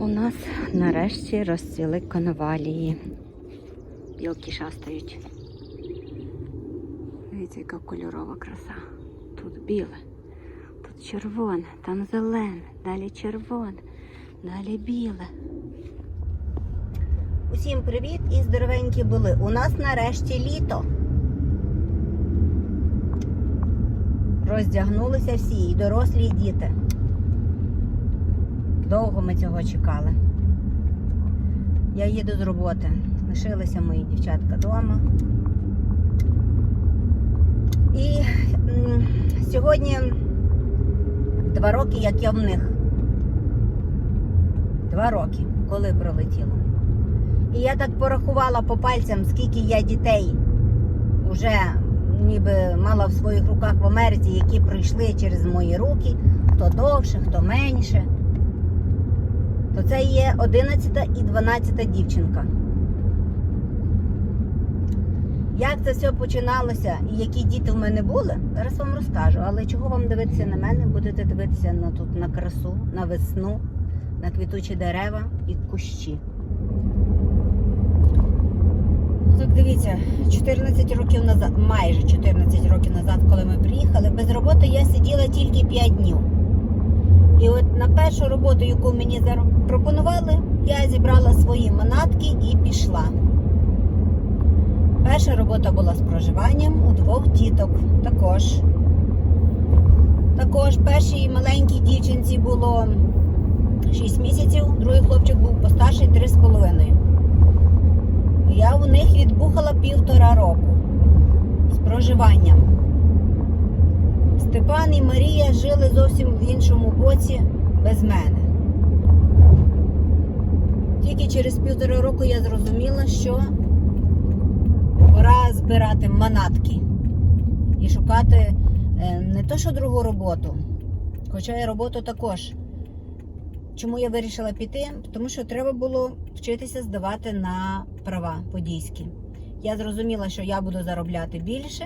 У нас нарешті розцвіли конвалії. Білки шастають. Дивіться, яка кольорова краса. Тут біле, тут червоне, там зелене, далі червоне, далі біле. Усім привіт і здоровенькі були. У нас нарешті літо. Роздягнулися всі, і дорослі, і діти. Довго ми цього чекали. Я їду з роботи. Лишилися мої дівчатка вдома. І сьогодні два роки, як я в них. Два роки, коли пролетіло. І я так порахувала по пальцям, скільки я дітей вже ніби мала в своїх руках в Америці, які пройшли через мої руки, хто довше, хто менше. То це є 11 і 12 дівчинка. Як це все починалося і які діти в мене були, зараз вам розкажу. Але чого вам дивитися на мене? Будете дивитися на тут на красу, на весну, на квітучі дерева і кущі. Ну, Так дивіться, 14 років назад, майже 14 років назад, коли ми приїхали, без роботи я сиділа тільки 5 днів. І от на першу роботу, яку мені запропонували, я зібрала свої манатки і пішла. Перша робота була з проживанням у двох діток. Також. Також першій маленькій дівчинці було 6 місяців, другий хлопчик був постарший 3,5. Я у них відбухала півтора року з проживанням. Степан і Марія жили зовсім в іншому боці без мене. Тільки через півтора року я зрозуміла, що пора збирати манатки і шукати е, не то, що другу роботу, хоча і роботу також. Чому я вирішила піти? Тому що треба було вчитися здавати на права подійські. Я зрозуміла, що я буду заробляти більше.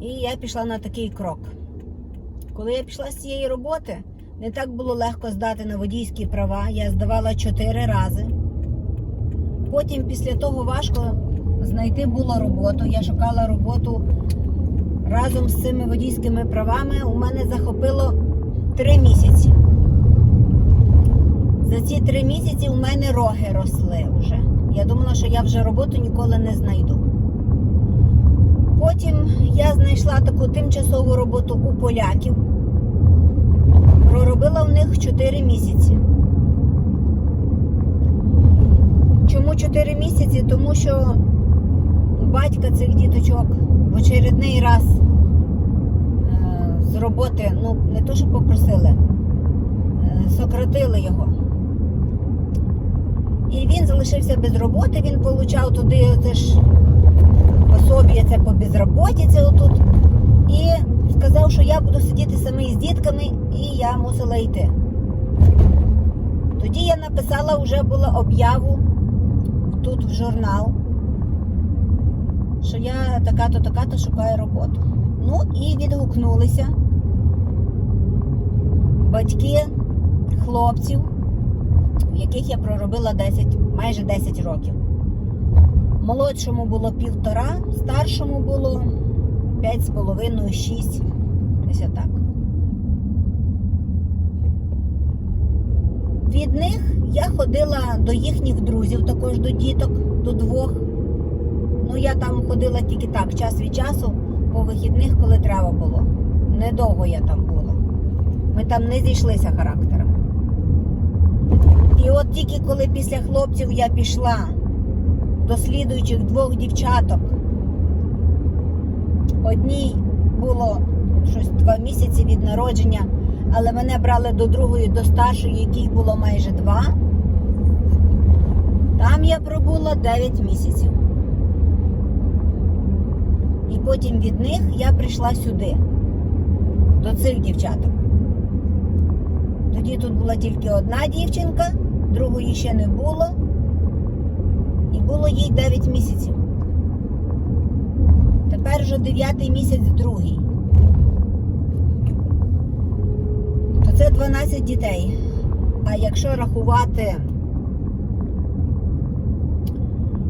І я пішла на такий крок. Коли я пішла з цієї роботи, не так було легко здати на водійські права. Я здавала чотири рази. Потім після того важко знайти було роботу. Я шукала роботу разом з цими водійськими правами. У мене захопило три місяці. За ці три місяці у мене роги росли вже. Я думала, що я вже роботу ніколи не знайду. Потім я знайшла таку тимчасову роботу у поляків. Проробила в них 4 місяці. Чому 4 місяці? Тому що батька цих діточок в очередний раз е, з роботи, ну, не то, що попросили, е, сократили його. І він залишився без роботи, він получав туди теж пособі це по безроботі, це отут. І сказав, що я буду сидіти самий з дітками, і я мусила йти. Тоді я написала вже була об'яву тут в журнал, що я така-то, така-то шукаю роботу. Ну і відгукнулися батьки хлопців, в яких я проробила 10, майже 10 років. Молодшому було півтора, старшому було п'ять з половиною, шість. Десь отак. Від них я ходила до їхніх друзів, також до діток, до двох. Ну, я там ходила тільки так, час від часу, по вихідних, коли треба було. Недовго я там була. Ми там не зійшлися характером. І от тільки коли після хлопців я пішла до слідуючих двох дівчаток. Одній було щось два місяці від народження, але мене брали до другої, до старшої, якій було майже два. Там я пробула 9 місяців. І потім від них я прийшла сюди, до цих дівчаток. Тоді тут була тільки одна дівчинка, другої ще не було і було їй 9 місяців. Тепер вже 9 місяць другий. То це 12 дітей. А якщо рахувати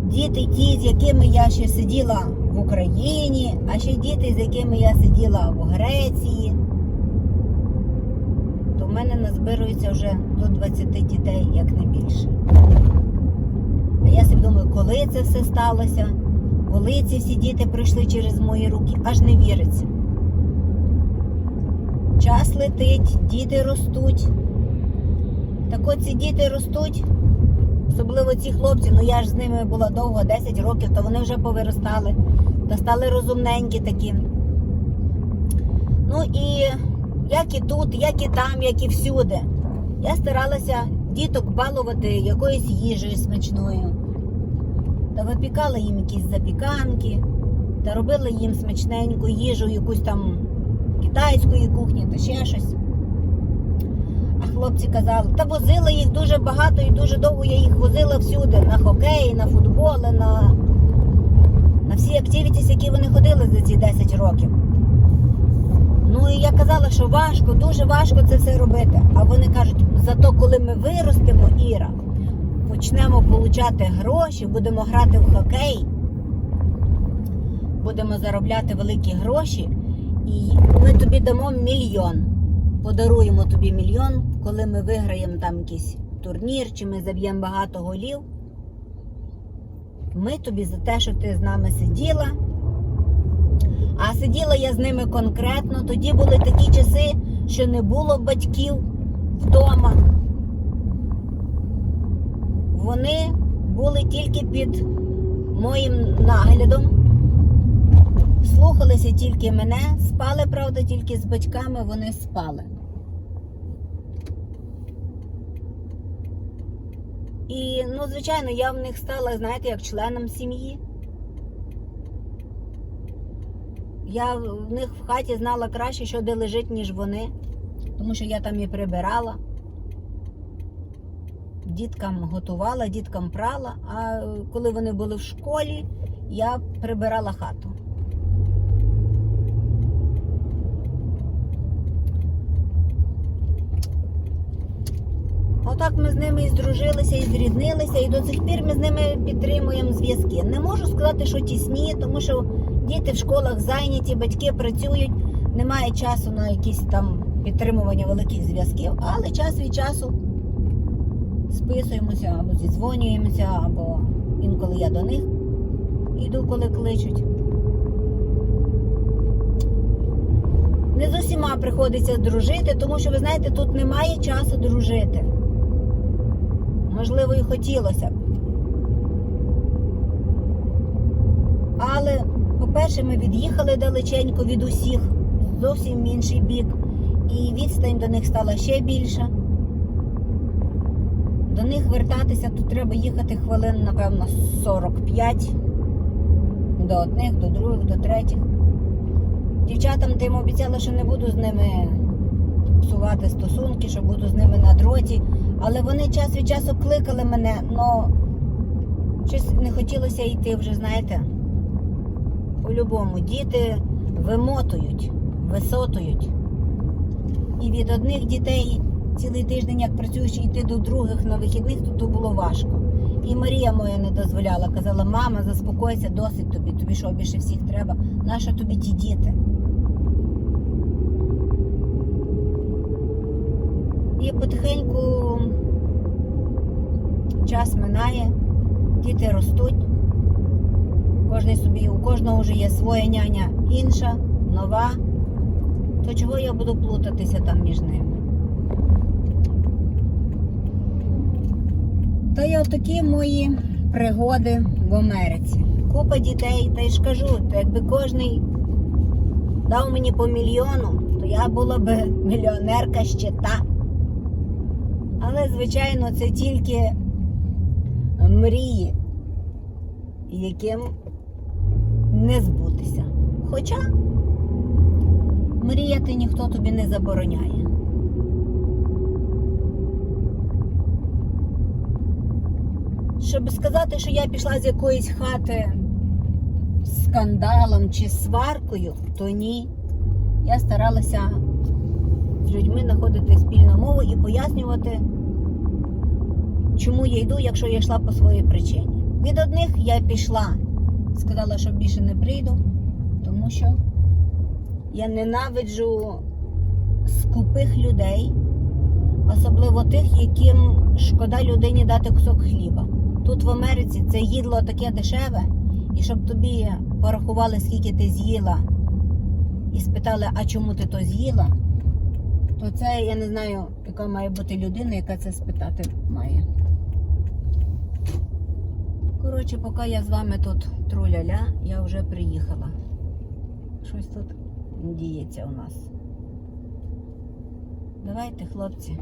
діти ті, з якими я ще сиділа в Україні, а ще діти, з якими я сиділа в Греції, то в мене назбирується вже до 20 дітей, як не більше. А я собі думаю, коли це все сталося, коли ці всі діти прийшли через мої руки, аж не віриться. Час летить, діти ростуть. Так от ці діти ростуть, особливо ці хлопці, ну я ж з ними була довго, 10 років, то вони вже повиростали та стали розумненькі такі. Ну і як і тут, як і там, як і всюди. Я старалася діток балувати якоюсь їжею смачною. Та випікала їм якісь запіканки, та робила їм смачненьку їжу, якусь там китайської кухні та ще щось. А хлопці казали, та возила їх дуже багато і дуже довго я їх возила всюди, на хокей, на футболи, на, на всі активітіс, які вони ходили за ці 10 років. Ну і я казала, що важко, дуже важко це все робити. А вони кажуть, зато коли ми виростемо, Іра, почнемо получати гроші, будемо грати в хокей, будемо заробляти великі гроші, і ми тобі дамо мільйон. Подаруємо тобі мільйон, коли ми виграємо там якийсь турнір, чи ми заб'ємо багато голів. Ми тобі за те, що ти з нами сиділа. А сиділа я з ними конкретно. Тоді були такі часи, що не було батьків вдома. Вони були тільки під моїм наглядом. Слухалися тільки мене, спали, правда, тільки з батьками вони спали. І, ну, звичайно, я в них стала, знаєте, як членом сім'ї. Я в них в хаті знала краще, що де лежить, ніж вони, тому що я там і прибирала. Діткам готувала, діткам прала, а коли вони були в школі, я прибирала хату. Отак ми з ними і здружилися, і зріднилися, і до цих пір ми з ними підтримуємо зв'язки. Не можу сказати, що тісні, тому що діти в школах зайняті, батьки працюють, немає часу на якісь там підтримування великих зв'язків, але час від часу списуємося або зідзвонюємося, або інколи я до них йду, коли кличуть. Не з усіма приходиться дружити, тому що ви знаєте, тут немає часу дружити. Можливо, і хотілося б. Але, по-перше, ми від'їхали далеченько від усіх, зовсім інший бік. І відстань до них стала ще більша. До них вертатися тут треба їхати хвилин, напевно, 45. До одних, до других, до третіх. Дівчатам тим обіцяла, що не буду з ними псувати стосунки, що буду з ними на дроті. Але вони час від часу кликали мене, але щось не хотілося йти вже, знаєте. По-любому, діти вимотують, висотують. І від одних дітей цілий тиждень, як працюєш, йти до других на вихідних, то, то було важко. І Марія моя не дозволяла, казала, мама, заспокойся, досить тобі, тобі що більше всіх треба. Нащо тобі ті діти? І потихеньку час минає, діти ростуть. Кожний собі, у кожного вже є своя няня інша, нова. То чого я буду плутатися там між ними? Та й отакі мої пригоди в Америці. Купа дітей, та й ж кажу, то якби кожний дав мені по мільйону, то я була би мільйонерка ще та. Але, звичайно, це тільки мрії, яким не збутися. Хоча мріяти ніхто тобі не забороняє. Щоб сказати, що я пішла з якоїсь хати скандалом чи сваркою, то ні. Я старалася з людьми знаходити спільну мову і пояснювати, чому я йду, якщо я йшла по своїй причині. Від одних я пішла, сказала, що більше не прийду, тому що я ненавиджу скупих людей, особливо тих, яким шкода людині дати кусок хліба. Тут в Америці це їдло таке дешеве, і щоб тобі порахували, скільки ти з'їла, і спитали, а чому ти то з'їла, то це я не знаю, яка має бути людина, яка це спитати має. Коротше, поки я з вами тут труляля, я вже приїхала. Щось тут діється у нас. Давайте, хлопці.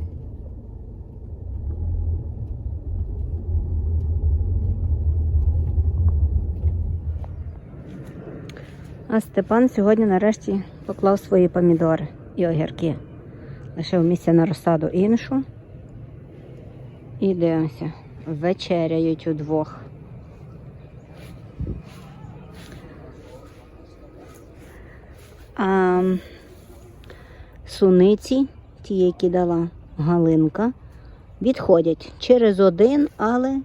А Степан сьогодні нарешті поклав свої помідори і огірки. Лишив місце на розсаду іншу. І дивимося, вечеряють удвох. А суниці, ті, які дала Галинка, відходять через один, але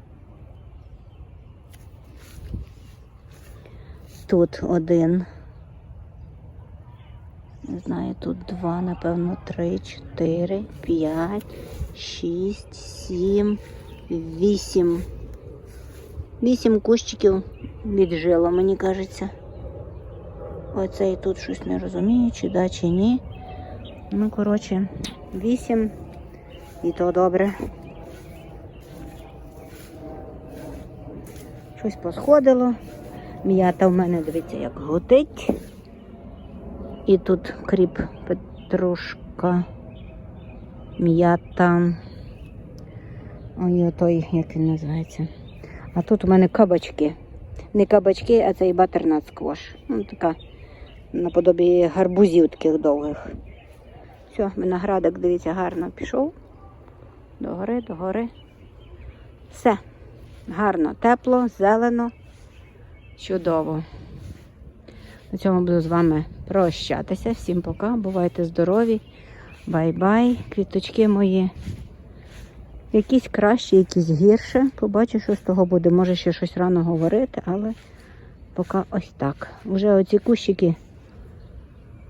тут один. Не знаю, тут два, напевно, три, чотири, п'ять, шість, сім, вісім. Вісім кущиків віджило, мені кажеться. Оцей тут щось не розумію, чи да, чи ні. Ну, коротше, вісім. І то добре. Щось посходило. М'ята в мене, дивіться, як гудить. І тут кріп петрушка, м'ята. Ой, той, як він називається. А тут у мене кабачки. Не кабачки, а цей батернат сквош. Ну, така наподобі гарбузів таких довгих. Все, виноградок, дивіться, гарно пішов. Догори, догори. Все. Гарно, тепло, зелено, чудово. На цьому буду з вами прощатися. Всім пока. Бувайте здорові. Бай-бай. Квіточки мої. Якісь кращі, якісь гірше. Побачу, що з того буде. Може ще щось рано говорити, але поки ось так. Уже оці кущики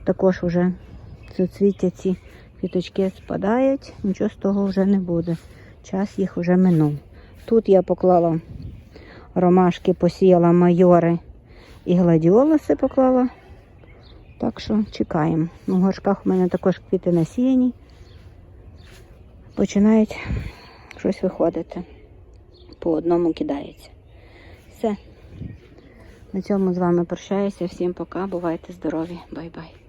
також вже суцвіття ці квіточки спадають, нічого з того вже не буде. Час їх вже минув. Тут я поклала ромашки, посіяла майори і гладіолуси поклала. Так що чекаємо. У горшках у мене також квіти насіяні. Починають щось виходити. По одному кидається. Все. На цьому з вами прощаюся. Всім пока. Бувайте здорові. Бай-бай.